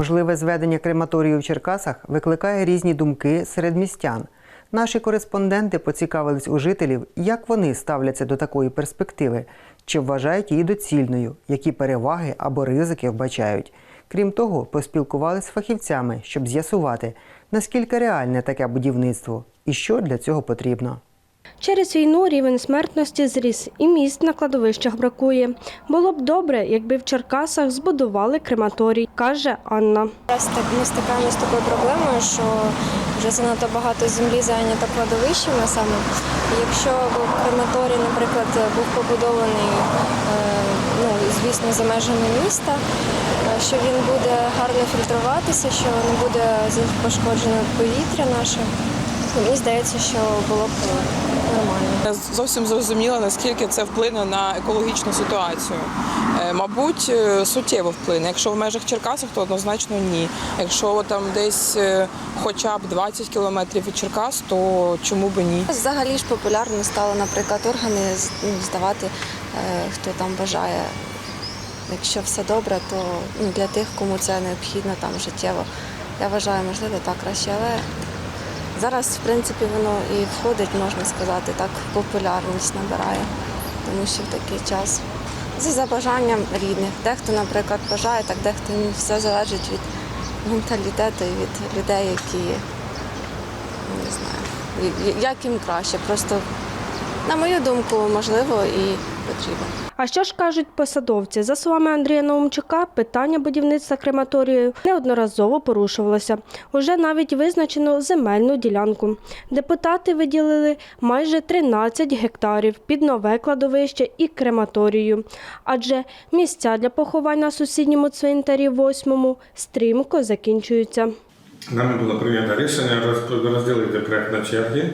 Можливе зведення крематорію в Черкасах викликає різні думки серед містян. Наші кореспонденти поцікавились у жителів, як вони ставляться до такої перспективи, чи вважають її доцільною, які переваги або ризики вбачають. Крім того, поспілкувалися з фахівцями, щоб з'ясувати, наскільки реальне таке будівництво і що для цього потрібно. Через війну рівень смертності зріс і місць на кладовищах бракує. Було б добре, якби в Черкасах збудували крематорій, каже Анна. Ми стикаємося з такою проблемою, що вже занадто багато землі зайнято кладовищами саме. Якщо крематорій, наприклад, був побудований, е, ну звісно, за межами міста, е, що він буде гарно фільтруватися, що не буде пошкоджено повітря наше. Мені здається, що було б нормально. Не зовсім зрозуміла, наскільки це вплине на екологічну ситуацію. Е, Мабуть, е, суттєво вплине. Якщо в межах Черкасах, то однозначно ні. Якщо там десь е, хоча б 20 кілометрів від Черкас, то чому би ні? Взагалі ж популярно стало, наприклад, органи ну, здавати, хто там бажає. Якщо все добре, то ну, для тих, кому це необхідно там життєво. Я вважаю, можливо, так краще. Але зараз, в принципі, воно і входить, можна сказати, так, популярність набирає, тому що в такий час. Це за бажанням рідних. Дехто, наприклад, бажає, так дехто ні. Все залежить від менталітету і від людей, які ну, не знаю, як їм краще. Просто, на мою думку, можливо і потрібно. А що ж кажуть посадовці? За словами Андрія Наумчука, питання будівництва крематорію неодноразово порушувалося. Уже навіть визначено земельну ділянку. Депутати виділили майже 13 гектарів під нове кладовище і крематорію. Адже місця для поховань на сусідньому цвинтарі восьмому стрімко закінчуються. Нами було прийнято рішення розділити проект на черги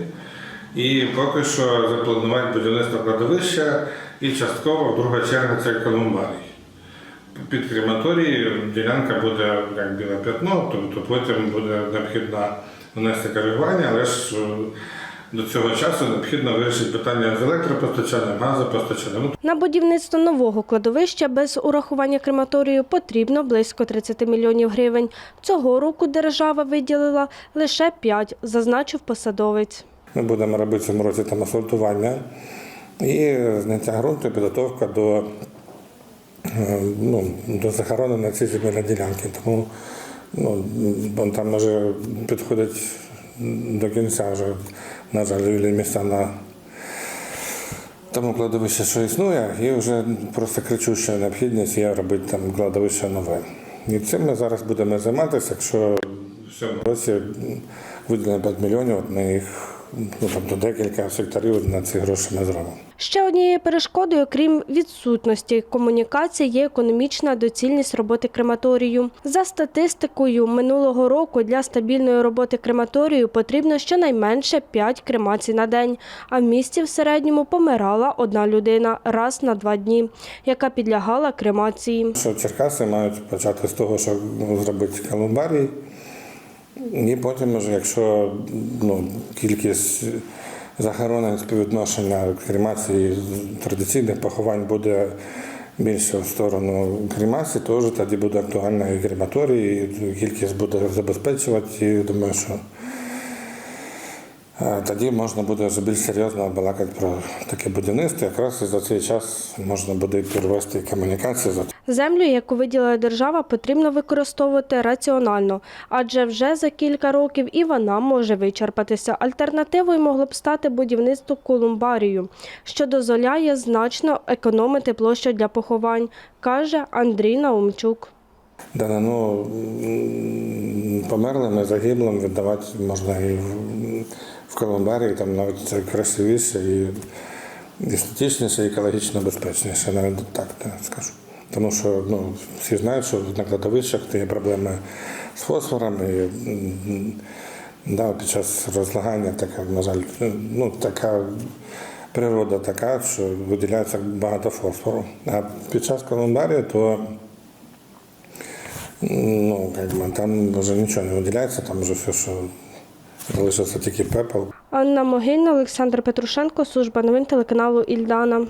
і поки що запланувати будівництво кладовища і частково в друга черга це колумбарій. Під крематорій ділянка буде як біле п'ятно, тобто потім буде необхідно внести коригування, але ж е, до цього часу необхідно вирішити питання з електропостачанням, газопостачанням. На будівництво нового кладовища без урахування крематорію потрібно близько 30 мільйонів гривень. Цього року держава виділила лише 5, зазначив посадовець. Ми будемо робити в цьому році там асфальтування і зняття ґрунту, підготовка до, е, ну, до захоронення цієї земельної ділянки. Тому ну, там вже підходить до кінця вже, на жаль, місця на тому кладовище, що існує, і вже просто кричуща необхідність є робити там кладовище нове. І цим ми зараз будемо займатися, якщо в цьому році виділено 5 мільйонів, ми їх ну, тобто декілька секторів на ці гроші ми зробимо. Ще однією перешкодою, крім відсутності комунікації, є економічна доцільність роботи крематорію. За статистикою минулого року для стабільної роботи крематорію потрібно щонайменше 5 кремацій на день, а в місті в середньому помирала одна людина раз на два дні, яка підлягала кремації. Що Черкаси мають почати з того, що зробити колумбарій, і потім, якщо ну, кількість захоронень співвідношення кремації традиційних поховань буде більше в сторону кремації, вже тоді буде актуальна і крематорій, і кількість буде забезпечувати. І думаю, що тоді можна буде вже більш серйозно балакати про таке будівництво. Якраз за цей час можна буде перевести комунікації. Землю, яку виділила держава, потрібно використовувати раціонально, адже вже за кілька років і вона може вичерпатися. Альтернативою могло б стати будівництво колумбарію, що дозволяє значно економити площу для поховань, каже Андрій Наумчук. Да, ну, померлим і загиблим віддавати можна і в- колумбарії, там навіть це красивіше і естетичніше, і екологічно безпечніше, навіть так да, скажу. Тому що ну, всі знають, що на кладовищах є проблеми з фосфором, і да, під час розлагання така, на жаль, ну, така природа така, що виділяється багато фосфору. А під час колумбарії то Ну, бы, там вже нічого не виділяється, там вже все, що залишиться тільки пепел. Анна Могильна, Олександр Петрушенко, служба новин телеканалу Ільдана.